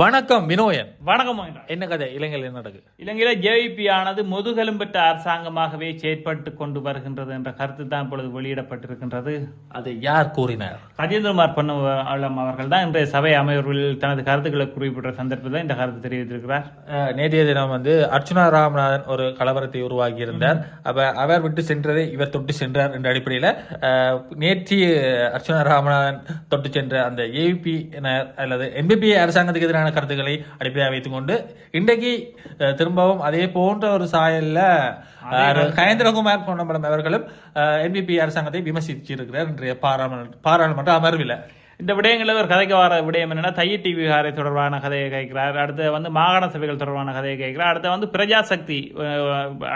வணக்கம் வினோயன். வணக்கம். என்ன கதை? இலங்கையில் என்ன நடக்குது? இலங்கையில ஜேவிபி ஆனது முதுகெலும்பற்ற அரசாங்கமாகவே செயற்பட்டு கொண்டு வருகின்றது என்ற கருத்து தான் இப்பொழுது வெளியிடப்பட்டிருக்கின்றது. அது யார் கூறினார்? கஜேந்திரகுமார் பொன்னம்பலம் அவர்கள் தான் இன்றைய சபை அமைவர்களில் தனது கருத்துக்களை குறிப்பிட்ட சந்தர்ப்பத்தில் இந்த கருத்து தெரிவித்திருக்கிறார். நேற்றைய தினம் வந்து அர்ச்சுனா ராமநாதன் ஒரு கலவரத்தை உருவாக்கி இருந்தார் அப்ப அவர் விட்டு சென்றதை இவர் தொட்டு சென்றார் என்ற அடிப்படையில் நேற்று அர்ச்சுனா ராமநாதன் தொட்டு சென்ற அந்த ஏபி அல்லது என்பிபி அரசாங்கத்துக்கு எதிரான கருத்துக்களை அடிப்படையாக வைத்துக்கொண்டு இன்றைக்கு திரும்பவும் அதே போன்ற ஒரு சாயல்ல கயேந்திரகுமார் பொன்னம்பலம் அவர்களும் என்பிபி அரசாங்கத்தை விமர்சிச்சிருக்கிறார் இன்றைய பாராளுமன்ற பாராளுமன்ற அமர்வில். இந்த விடயங்களில் ஒரு கதைக்கு வர விடயம் என்னன்னா தைய டிவி விகாரை தொடர்பான கதையை கேட்கிறார். அடுத்து வந்து மாகாண சபைகள் தொடர்பான கதையை கேட்கிறார். அடுத்து வந்து பிரஜாசக்தி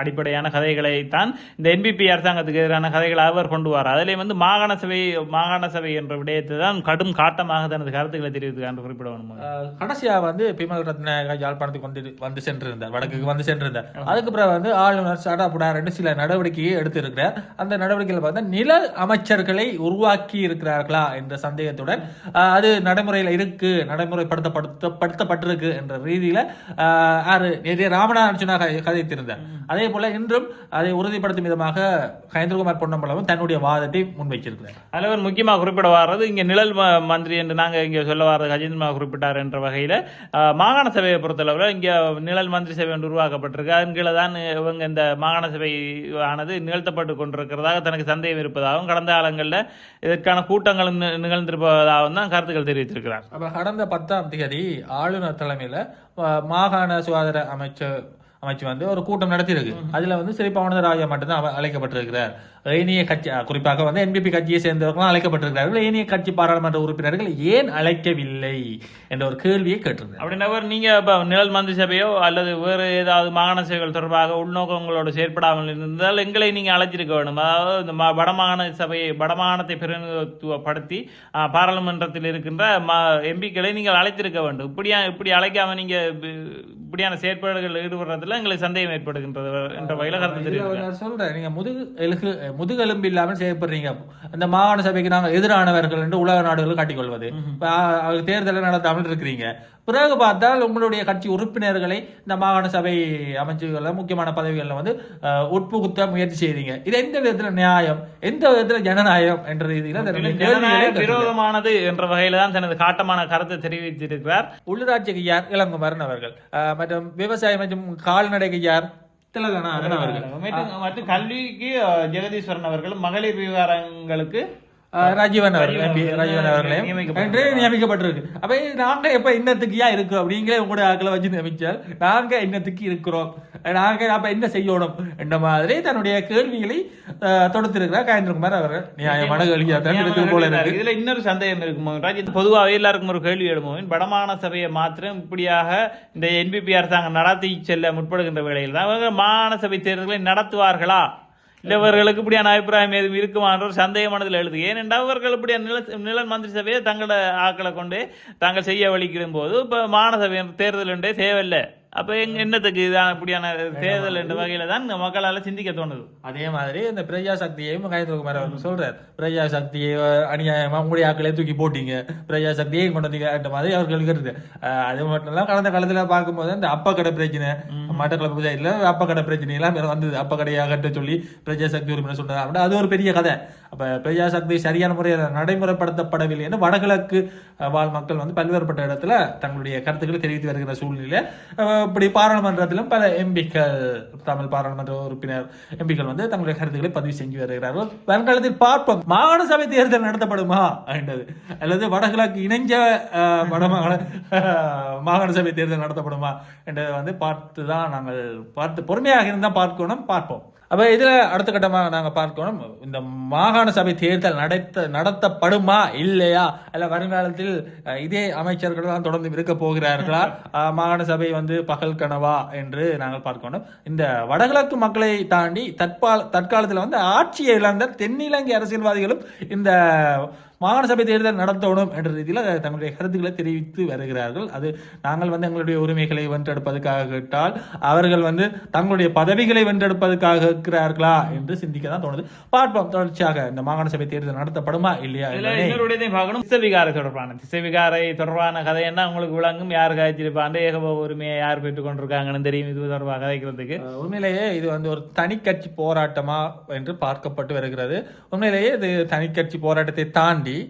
அடிப்படையான கதைகளை தான் இந்த என்பிபி அரசாங்கத்துக்கு எதிரான கதைகளை அவர் கொண்டு வரார். அதிலே வந்து மாகாண சபை மாகாண சபை என்ற விடயத்தை தான் கடும் காட்டமாக தனது கருத்துக்களை தெரிவித்துக்காண்டு குறிப்பிட வேணும் அஹ் கடைசியா வந்து பிமல் ரத்ன யாழ்ப்பாணத்துக்கு வந்து வந்து சென்றிருந்தார் வடக்குக்கு வந்து சென்றிருந்தார். அதுக்கு பிறகு வந்து ஆளுநர் சடாபுடா ரெண்டு சில நடவடிக்கையை எடுத்திருக்கிறார். அந்த நடவடிக்கையில் பார்த்தா நிழல் அமைச்சர்களை உருவாக்கி இருக்கிறார்களா என்ற சந்தேகத்துடன் அஹ், அது நடைமுறையில் இருக்கு நடைமுறைப்படுத்தப்படுத்த படுத்தப்பட்டிருக்கு என்ற ரீதியில அஹ், யாரு நேற்றைய ராமநாதன் அர்ச்சுனா கதை- கதைத்திருந்தார் அதே போல இன்றும் அதை உறுதிப்படுத்தும் விதமாக கயேந்திரகுமார் பொன்னம்பலமும் தன்னுடைய வாதத்தை முன்வைச்சிருக்கிறார். அதில் ஒரு முக்கியமாக குறிப்பிட வர்றது இங்கே நிழல் மந்திரி என்று நாங்கள் இங்கே சொல்ல வர்றது கஜேந்திரமா குறிப்பிட்டார் என்ற வகையில் மாகாண சபையை பொறுத்தளவில் இங்கே நிழல் மந்திரி சபை ஒன்று உருவாக்கப்பட்டிருக்கு. அதன் கீழே தான் இவங்க இந்த மாகாண சபை ஆனது நிகழ்த்தப்பட்டு கொண்டிருக்கிறதாக தனக்கு சந்தேகம் இருப்பதாகவும் கடந்த காலங்களில் இதற்கான கூட்டங்களும் நி- நிகழ்ந்திருப்பதாகவும் தான் கருத்துக்கள் தெரிவித்திருக்கிறார். அப்ப கடந்த பத்தாம் தேதி ஆளுநர் தலைமையில மாகாண சுகாதார அமைச்சர் அமைச்சு வந்து ஒரு கூட்டம் நடத்தியிருக்கு. அதுல வந்து சிறைப்பாவனத ராஜா மட்டும்தான் அழைக்கப்பட்டிருக்கிறார். ஏனைய கட்சி குறிப்பாக வந்து என்பிபி கட்சியை சேர்ந்தவர்களும் அழைக்கப்பட்டிருக்கிறார்கள். ஏனைய கட்சி பாராளுமன்ற உறுப்பினர்கள் ஏன் அழைக்கவில்லை என்ற ஒரு கேள்வியை கேட்டிருந்தார் அப்படின்னவர் நீங்கள் இப்போ நிழல் மந்திரி சபையோ அல்லது வேறு ஏதாவது மாகாண சபைகள் தொடர்பாக உள்நோக்கங்களோடு செயற்படாமல் இருந்தால் எங்களை நீங்கள் அழைச்சிருக்க வேண்டும். அதாவது இந்த வடமாகாண சபையை வடமாகாணத்தை பிரதிநிதித்துவப்படுத்தி பாராளுமன்றத்தில் இருக்கின்ற ம எம்பிக்களை நீங்கள் அழைத்திருக்க வேண்டும். இப்படியா இப்படி அழைக்காம நீங்கள் இப்படியான செயற்பாடுகள் ஈடுபடுறதுல எங்களுக்கு சந்தேகம் ஏற்படுகின்றது என்ற வகையில் கருத்து இதுல தெரிவிக்கிறார் நான் சொல்றேன். நீங்க முதுகு எலுகு முதுகெலும்பு இல்லாமல் செயல்படுறீங்க. அந்த மாகாண சபைக்கு நாங்கள் எதிரானவர்கள் என்று உலக நாடுகள் காட்டிக்கொள்வது. தேர்தலை நடத்தாமல் இருக்கிறீங்க. பிறகு பார்த்தால் உங்களுடைய கட்சி உறுப்பினர்களை இந்த மாகாண சபை அமைச்சுகளில் முக்கியமான பதவிகளில் வந்து உட்புகுத்த முயற்சி செய்றீங்க. இது எந்த விதத்துல நியாயம்? எந்த விதத்துல ஜனநாயகம் என்ற ரீதியில. விரோதமானது என்ற வகையில் தான் தனது காட்டமான கருத்தை தெரிவித்திருக்கிறார். உள்ளூராட்சிக்கு யார்? இளங்குமரன் அவர்கள். மற்றும் விவசாயம் மற்றும் கால்நடைக்கு யார்? திலகநாதன் அவர்கள். மற்றும் கல்விக்கு ஜெகதீஸ்வரன் அவர்கள் மகளிர் விவகாரங்களுக்கு ராஜீவன் அவர்கள் அவர்கள் ராஜீவன் அவர்களையும். என்று நியமிக்கப்பட்டிருக்கு. அப்ப இது நாங்க எப்ப இன்னத்துக்கு ஏன் இருக்கு அப்படிங்கிற உங்களுடைய ஆக்களை வச்சு நியமிச்சால் நாங்க இன்னத்துக்கு இருக்கிறோம். நாங்க அப்ப என்ன செய்யணும்? என்ற மாதிரி தன்னுடைய கேள்விகளை தொடுத்திருக்கிறார் கயேந்திரகுமார் அவர்கள். நியாயமான கேள்வியா தான் இருக்கு போல இருக்கு. இதுல இன்னொரு சந்தேகம் இருக்குமோ? ராஜ் பொதுவாக எல்லாருக்கும் ஒரு கேள்வி எழுமோவின் வடமாகாண சபையை மாத்திரம் இப்படியாக இந்த என்பிபி அரசாங்கம் நடத்தி செல்ல முற்படுகின்ற வேளையில் தான் அவங்க மாகாண சபை தேர்தல்களை நடத்துவார்களா? இல்ல இவர்களுக்கு இப்படியான அபிப்பிராயம் எதுவும் இருக்குமான்ற ஒரு சந்தேகமானதில் எழுது. ஏனென்றால் அவர்கள் இப்படியான நில நில மந்திரி சபையை தங்களோட ஆக்களை கொண்டு தாங்கள் செய்ய வலிக்கிடும் போது இப்போ மாநசபை தேர்தல் என்றே தேவையில்லை. அப்ப எங்க என்னத்துக்கு இதான இப்படியான தேர்தல் என்ற வகையில தான் மக்களால சிந்திக்க தோணுது. அதே மாதிரி இந்த பிரஜா சக்தியையும் கயேந்திரகுமார் அவர்கள் சொல்றார். பிரஜா சக்தியை அநியாயமா உங்களுடைய ஆக்களே தூக்கி போட்டீங்க. பிரஜா சக்தியை கொண்டு வந்தீங்க மாதிரி அவர்கள் இருக்கிறது. அஹ், அது மட்டும் இல்ல கடந்த காலத்துல பார்க்கும்போது இந்த அப்ப கடை பிரச்சனை மட்டக்களப்பு பஞ்சாயத்துல அப்ப கடை பிரச்சனை எல்லாம் வந்தது. அப்ப கடையை அகற்ற சொல்லி பிரஜா சக்தி உரிமை சொன்னது அப்படின்னா அது ஒரு பெரிய கதை. அப்ப பிரஜா சக்தி சரியான முறையில் நடைமுறைப்படுத்தப்படவில்லை என்று வடகிழக்கு வாழ் மக்கள் வந்து பல்வேறுபட்ட இடத்துல தங்களுடைய கருத்துக்களை தெரிவித்து வருகிற சூழ்நிலை இப்படி பாராளுமன்றத்திலும் பல எம்பிக்கள் தமிழ் பாராளுமன்ற உறுப்பினர் எம்பிக்கள் வந்து தங்களுடைய கருத்துக்களை பதிவு செஞ்சு வருகிறார்கள். வருங்காலத்தில் பார்ப்போம். மாகாண சபை தேர்தல் நடத்தப்படுமா? என்றது அல்லது வடகிழக்கு இணைஞ்ச வடமாகாண மாகாண சபை தேர்தல் நடத்தப்படுமா? என்றதை வந்து பார்த்து தான் நாங்கள் பார்த்து பொறுமையாக இருந்தால் பார்க்கணும் பார்ப்போம். அப்ப இதுல அடுத்த கட்டமாக நாங்க பார்க்கணும். இந்த மாகாண சபை தேர்தல் நடத்த நடத்தப்படுமா இல்லையா? அல்ல வருங்காலத்தில் இதே அமைச்சர்கள் தான் தொடர்ந்து இருக்க போகிறார்களா? மாகாண சபை வந்து பகல் கனவா என்று நாங்கள் பார்க்கணும். இந்த வடகிழக்கு மக்களை தாண்டி தற்பால் தற்காலத்தில் வந்து ஆட்சியை இழந்த தென்னிலங்கை அரசியல்வாதிகளும் இந்த மாகாண சபை தேர்தல் நடத்தணும் என்ற ரீதியில் தங்களுடைய கருத்துக்களை தெரிவித்து வருகிறார்கள். அது நாங்கள் வந்து எங்களுடைய உரிமைகளை வென்றெடுப்பதற்காக கேட்டால் அவர்கள் வந்து தங்களுடைய பதவிகளை வென்றெடுப்பதற்காக இருக்கிறார்களா என்று சிந்திக்க தான் தோணுது. பார்ப்போம் தொடர்ச்சியாக இந்த மாகாண சபை தேர்தல் நடத்தப்படுமா இல்லையா பார்க்கணும். திசைவிகாரை தொடர்பான திசைவிகாரை தொடர்பான கதைன்னா உங்களுக்கு விளங்கும்? யார் காய்ச்சிருப்பாங்க ஏகபோக உரிமையை யார் பெற்றுக் கொண்டிருக்காங்கன்னு தெரியும் இது தொடர்பாக கதைக்கிறதுக்கு. உண்மையிலேயே இது வந்து ஒரு தனிக்கட்சி போராட்டமா என்று பார்க்கப்பட்டு வருகிறது. உண்மையிலேயே இது தனிக்கட்சி போராட்டத்தை தாண்டி தாண்டி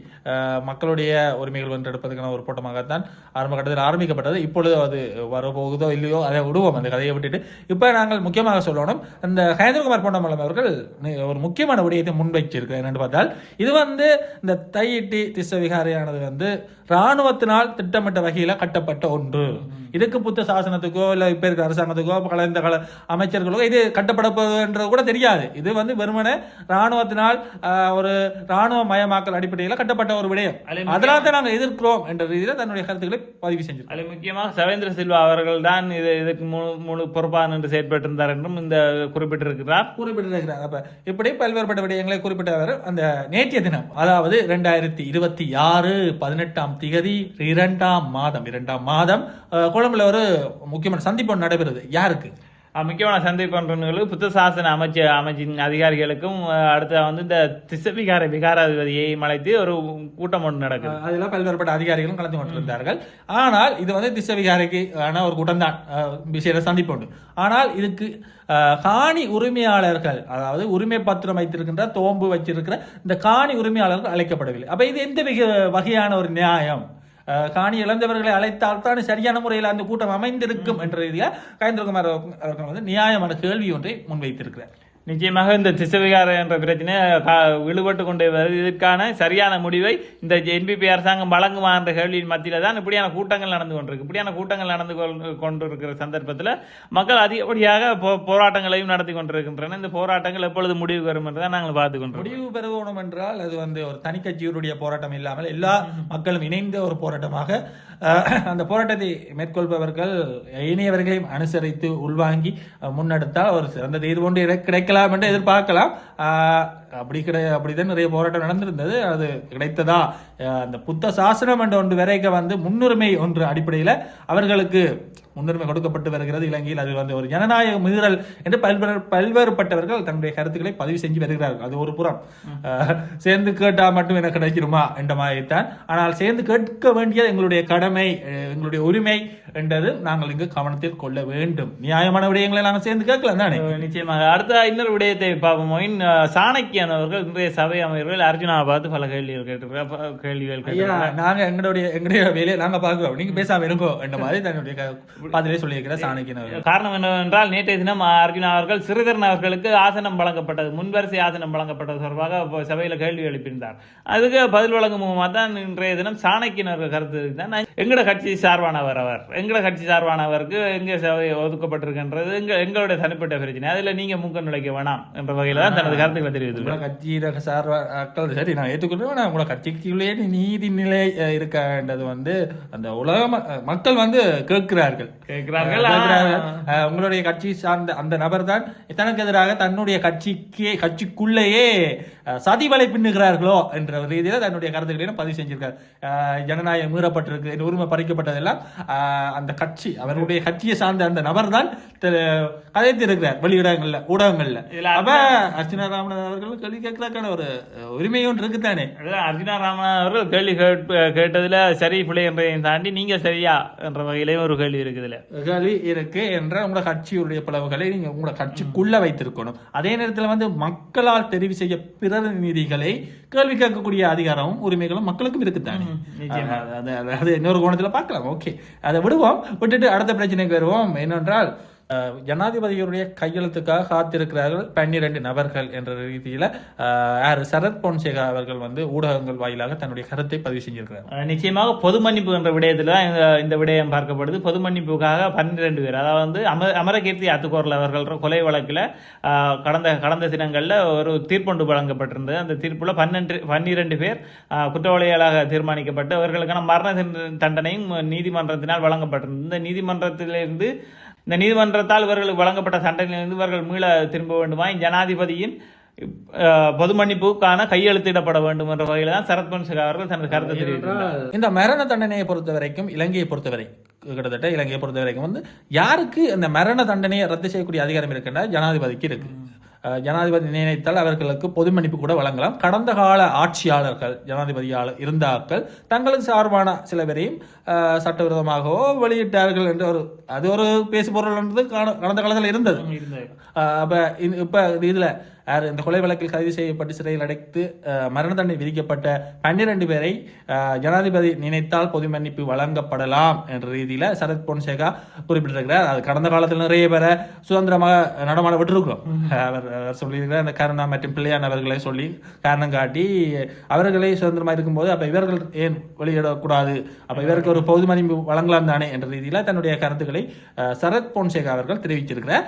மக்களுடைய உரிமைகள் வென்றெடுப்பதற்கான ஒரு போட்டமாகத்தான் ஆரம்ப கட்டத்தில் ஆரம்பிக்கப்பட்டது. இப்பொழுது அது வரப்போகுதோ இல்லையோ அதை விடுவோம். அந்த கதையை விட்டுட்டு இப்போ நாங்கள் முக்கியமாக சொல்லணும் இந்த ஹேந்திரகுமார் பொன்னமலம் அவர்கள் ஒரு முக்கியமான விடயத்தை முன்வைச்சிருக்கு என்னென்னு பார்த்தால் இது வந்து இந்த தையிட்டி திசவிகாரியானது வந்து இராணுவத்தினால் திட்டமிட்ட வகையில் கட்டப்பட்ட ஒன்று. இதுக்கு புத்த சாசனத்துக்கோ இல்ல இப்ப இருக்கிற அரசாங்கத்துக்கோ கலந்த கால அமைச்சர்களோ இது கட்டப்பட போகுதுன்றது கூட தெரியாது. இது வந்து வெறுமனே இராணுவத்தினால் ஒரு இராணுவ மயமாக்கல் அடிப்படையில் கட்டப்பட்ட ஒரு விடயம். அதனால தான் நாங்கள் எதிர்க்கிறோம் என்ற ரீதியில் தன்னுடைய கருத்துக்களை பதிவு செஞ்சிருக்கோம். அதில் முக்கியமாக சவேந்திர சில்வா அவர்கள் தான் இது இதுக்கு முழு முழு பொறுப்பாக நின்று செயற்பட்டிருந்தார் என்றும் இந்த குறிப்பிட்டிருக்கிறார். குறிப்பிட்டிருக்கிறார். அப்ப இப்படி பல்வேறுபட்ட விடயங்களை குறிப்பிட்டவர் அந்த நேற்றைய தினம் அதாவது இரண்டாயிரத்தி இருபத்தி ஆறு பதினெட்டாம் திகதி இரண்டாம் மாதம் இரண்டாம் மாதம் கொழும்புல ஒரு முக்கியமான சந்திப்பு ஒன்று நடைபெறுது. யாருக்கு? முக்கியமான சந்தேகங்களுக்கு புத்த சாசன அமைச்ச அமைச்சின் அதிகாரிகளுக்கும் அடுத்து வந்து இந்த திசவிகார விகாராதிபதியை அழைத்து ஒரு கூட்டம் ஒன்று நடக்குது. அதில் பல்வேறுபட்ட அதிகாரிகளும் கலந்து கொண்டிருந்தார்கள். ஆனால் இது வந்து திசவிகாரிக்கு ஆன ஒரு கூட்டம் தான் விசேட சந்திப்பு உண்டு ஆனால் இதுக்கு காணி உரிமையாளர்கள் அதாவது உரிமை பத்திரம் வைத்திருக்கின்ற தோம்பு வச்சிருக்கிற இந்த காணி உரிமையாளர்கள் அழைக்கப்படவில்லை. அப்ப இது எந்த வகை- வகையான ஒரு நியாயம்? காணி இழந்தவர்களை அழைத்தால் தான் சரியான முறையில் அந்த கூட்டம் அமைந்திருக்கும் என்ற ரீதியில் கயந்திரகுமார் அவர்கள் வந்து நியாயமான கேள்வி ஒன்றை முன்வைத்திருக்கிறார். நிச்சயமாக இந்த திசைவிகாரம் என்ற பிரச்சனை கா- விழுபட்டு கொண்டே வருது இதற்கான சரியான முடிவை இந்த என்பிபி அரசாங்கம் வழங்குமா என்ற கேள்வியின் மத்தியில் தான் இப்படியான கூட்டங்கள் நடந்து கொண்டிருக்கு. இப்படியான கூட்டங்கள் நடந்து கொண்டிருக்கிற சந்தர்ப்பத்தில் மக்கள் அதிகப்படியாக போ- போராட்டங்களையும் நடத்தி கொண்டிருக்கின்றன இந்த போராட்டங்கள் எப்பொழுது முடிவு வரும் என்று தான் நாங்கள் பார்த்து கொண்டோம் முடிவு பெறுவோம் என்றால் அது வந்து ஒரு தனிக்கட்சியினுடைய போராட்டம் இல்லாமல் எல்லா மக்களும் இணைந்த ஒரு போராட்டமாக அந்த போராட்டத்தை மேற்கொள்பவர்கள் இணையவர்களையும் அனுசரித்து உள்வாங்கி முன்னெடுத்தால் ஒரு சிறந்த தீர்வு ஒன்று கிடைக்க கிடைக்கலாம் எதிர்பார்க்கலாம். அப்படி கிடை அப்படிதான் நிறைய போராட்டம் நடந்திருந்தது. அது கிடைத்ததா? அந்த புத்த சாசனம் என்ற ஒன்று வரைக்க வந்து முன்னுரிமை ஒன்று அடிப்படையில் அவர்களுக்கு முன்னுரிமை கொடுக்கப்பட்டு வருகிறது. இலங்கையில் அது வந்து ஒரு ஜனநாயக மீறல் என்று பல்வேறு பல்வேறுபட்டவர்கள் தன்னுடைய கருத்துக்களை பதிவு செஞ்சு வருகிறார்கள். அது ஒரு புறம். சேர்ந்து கேட்டா மட்டும் எனக்கு கிடைக்குமா என்ற மாதிரி தான் ஆனால் சேர்ந்து கேட்க வேண்டியது எங்களுடைய கடமை எங்களுடைய உரிமை என்றது நாங்கள் இங்கு கவனத்தில் கொள்ள வேண்டும். நியாயமான விடயங்களை நாங்கள் சேர்ந்து கேட்கலாம் தானே? நிச்சயமாக. அடுத்த இன்னொரு விடயத்தை பார்ப்போம். சாணக்கியன் அவர்கள் இன்றைய சபை அமைவர்கள் அர்ஜுனாவை பார்த்து பல கேள்விகள் கேட்டிருக்கிறார். கேள்விகள் கேட்டிருக்கிறார். நாங்க எங்களுடைய எங்களுடைய வேலையை நாங்க பாக்குறோம் நீங்க பேசாம இருங்கோ என்ற மாதிரி தன்னுடைய பதிலே சொல்லியிருக்கிற சாணக்கியன் காரணம் என்னவென்றால் நேற்றைய தினம் அர்ஜுனா அவர்கள் சிறிதரன் அவர்களுக்கு ஆசனம் வழங்கப்பட்டது முன்வரிசை ஆசனம் வழங்கப்பட்டது தொடர்பாக சபையில கேள்வி எழுப்பியிருந்தார். அதுக்கு பதில் வழங்கும் முகமாக தான் இன்றைய தினம் சாணக்கியன் அவர்கள் கருத்து தான் எங்கட கட்சி சார்பானவர் அவர்? எங்கட கட்சி சார்பானவருக்கு எங்க சபை ஒதுக்கப்பட்டிருக்கின்றது? எங்க எங்களுடைய தனிப்பட்ட பிரச்சனை. அதுல நீங்க மூக்க நுழைக்க வேணாம் என்ற வகையில தான் தனது கருத்துக்களை தெரிவித்துள்ளார். உங்களோட கட்சியில சார்பாக்கள் சரி நான் ஏற்றுக்கொள்றேன் ஆனா உங்களோட கட்சிக்குள்ளேயே நீதி நிலை இருக்கன்றது வந்து அந்த உலக மக்கள் வந்து கேட்கிறார்கள். கேட்கிறார்கள். உங்களுடைய கட்சி சார்ந்த அந்த நபர் தான் தனக்கு எதிராக தன்னுடைய கட்சிக்கு கட்சிக்குள்ளேயே சதி வலை பின்னுகிறார்களோ என்ற ரீதியில தன்னுடைய கருத்துக்களையும் பதிவு செஞ்சிருக்கார். ஜனநாயகம் மீறப்பட்டிருக்கு உரிமை பறிக்கப்பட்டதெல்லாம் அந்த கட்சி அவருடைய கட்சியை சார்ந்த அந்த நபர் தான் கதைத்திருக்கிறார் வெளியிடங்கள்ல ஊடகங்கள்ல. அப்ப அர்ச்சனா ராமநாதன் அவர்கள் கேள்வி கேட்கறதுக்கான ஒரு அஹ், உரிமை ஒன்று இருக்குதானே? அதான் அர்ஜுனா ராமநாதன் அவர்கள் கேள்வி கேட்டதுல சரி பிள்ளை என்பதையும் தாண்டி நீங்க சரியா என்ற வகையிலையும் ஒரு கேள்வி இருக்குதுல. கேள்வி இருக்கு என்ற உங்களோட கட்சியுடைய பிளவுகளை நீங்க உங்களோட கட்சிக்குள்ள வைத்திருக்கணும். அதே நேரத்துல வந்து மக்களால் தெரிவு செய்ய பிரதிநிதிகளை கேள்வி கேட்கக்கூடிய அதிகாரமும் உரிமைகளும் மக்களுக்கும் இருக்குதானே? நிச்சயமா. அது- இன்னொரு கோணத்துல பார்க்கலாம். ஓகே. அதை விடுவோம். விட்டுட்டு அடுத்த பிரச்சனைக்கு வருவோம். என்னென்றால் ஜனாதிபதியுடைய கையெழுத்துக்காக காத்திருக்கிறார்கள் பன்னிரண்டு நபர்கள் என்ற ரீதியில சரத் பொன்சேகா அவர்கள் வந்து ஊடகங்கள் வாயிலாக தன்னுடைய கருத்தை பதிவு செஞ்சிருக்கிறார். நிச்சயமாக பொது மன்னிப்பு என்ற விடயத்தில் இந்த விடயம் பார்க்கப்படுது. பொது மன்னிப்புக்காக பன்னிரெண்டு பேர் அதாவது வந்து அமர அமரகீர்த்தி அத்துக்கோரில் அவர்கள் கொலை வழக்கில் கடந்த கடந்த தினங்களில் ஒரு தீர்ப்பொண்டு வழங்கப்பட்டிருந்தது. அந்த தீர்ப்பில் பன்னெண்டு பன்னிரெண்டு பேர் குற்றவாளிகளாக தீர்மானிக்கப்பட்டு அவர்களுக்கான மரண தண்டனையும் நீதிமன்றத்தினால் வழங்கப்பட்டிருந்தது. இந்த நீதிமன்றத்திலிருந்து இந்த நீதிமன்றத்தால் இவர்களுக்கு வழங்கப்பட்ட தண்டனையிலிருந்து இவர்கள் மீள திரும்ப வேண்டுமா? ஜனாதிபதியின் பொது மன்னிப்புக்கான கையெழுத்திடப்பட வேண்டும் என்ற வகையில் தான் சரத் பொன்சேகா அவர்கள் தனது கருத்தை தெரிவித்துள்ளார் இந்த மரண தண்டனையை பொறுத்த வரைக்கும் இலங்கையை பொறுத்தவரை கிட்டத்தட்ட இலங்கையை பொறுத்த வரைக்கும் வந்து யாருக்கு இந்த மரண தண்டனையை ரத்து செய்யக்கூடிய அதிகாரம் இருக்குன்னா ஜனாதிபதிக்கு இருக்கு? ஜனாதிபதி நினைத்தால் அவர்களுக்கு பொது மன்னிப்பு கூட வழங்கலாம். கடந்த கால ஆட்சியாளர்கள் ஜனாதிபதியால் இருந்த ஆட்கள் தங்களுக்கு சார்பான சில பேரையும் சட்டவிரோதமாகவோ வெளியிட்டார்கள் என்று ஒரு அது ஒரு பேசு பொருள்ன்றது காண- கடந்த காலத்தில் இருந்தது. அப்ப இப்ப இது இதுல யார் இந்த கொலை வழக்கில் கைது செய்யப்பட்டு சிறையில் அடைத்து மரண தண்டனை விதிக்கப்பட்ட பன்னிரண்டு பேரை ஜனாதிபதி நினைத்தால் பொது மன்னிப்பு வழங்கப்படலாம் என்ற ரீதியில சரத் பொன்சேகா குறிப்பிட்டிருக்கிறார். அது கடந்த காலத்தில் நிறைய பேரை சுதந்திரமாக நடமாட விட்டுருக்கிறோம். அவர் சொல்லியிருக்கிறார். அந்த கருணா மற்றும் பிள்ளையான் அவர்களை சொல்லி காரணம் காட்டி அவர்களே சுதந்திரமாக இருக்கும்போது அப்போ இவர்கள் ஏன் வெளியிடக்கூடாது? அப்போ இவருக்கு ஒரு பொது மதிப்பு வழங்கலாம் தானே என்ற ரீதியில் தன்னுடைய கருத்துக்களை சரத் பொன்சேகா அவர்கள் தெரிவிச்சிருக்கிறார்.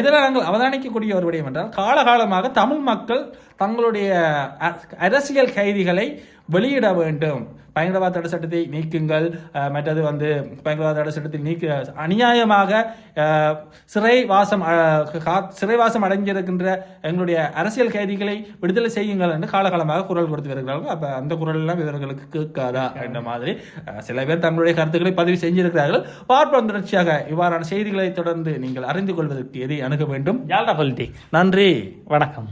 இதில் நாங்கள் அவதானிக்கக்கூடிய ஒரு விடயம் என்றால் காலகாலமாக தமிழ் மக்கள் தங்களுடைய அரசியல் கைதிகளை வெளியிட வேண்டும். பயங்கரவாத தடை சட்டத்தை நீக்குங்கள். மற்றது வந்து பயங்கரவாத தடை சட்டத்தில் நீக்க அநியாயமாக சிறைவாசம் சிறை வாசம் சிறைவாசம் அடைஞ்சிருக்கின்ற எங்களுடைய அரசியல் கைதிகளை விடுதலை செய்யுங்கள் என்று காலகாலமாக குரல் கொடுத்து வருகிறார்கள். அப்போ அந்த குரல் எல்லாம் இவர்களுக்கு கேட்காதா என்ற மாதிரி சில பேர் தங்களுடைய கருத்துக்களை பதிவு செஞ்சிருக்கிறார்கள். பார்ப்போம் தொடர்ச்சியாக இவ்வாறான செய்திகளை தொடர்ந்து நீங்கள் அறிந்து கொள்வதற்கு எதை அணுக வேண்டும்? நன்றி. வணக்கம்.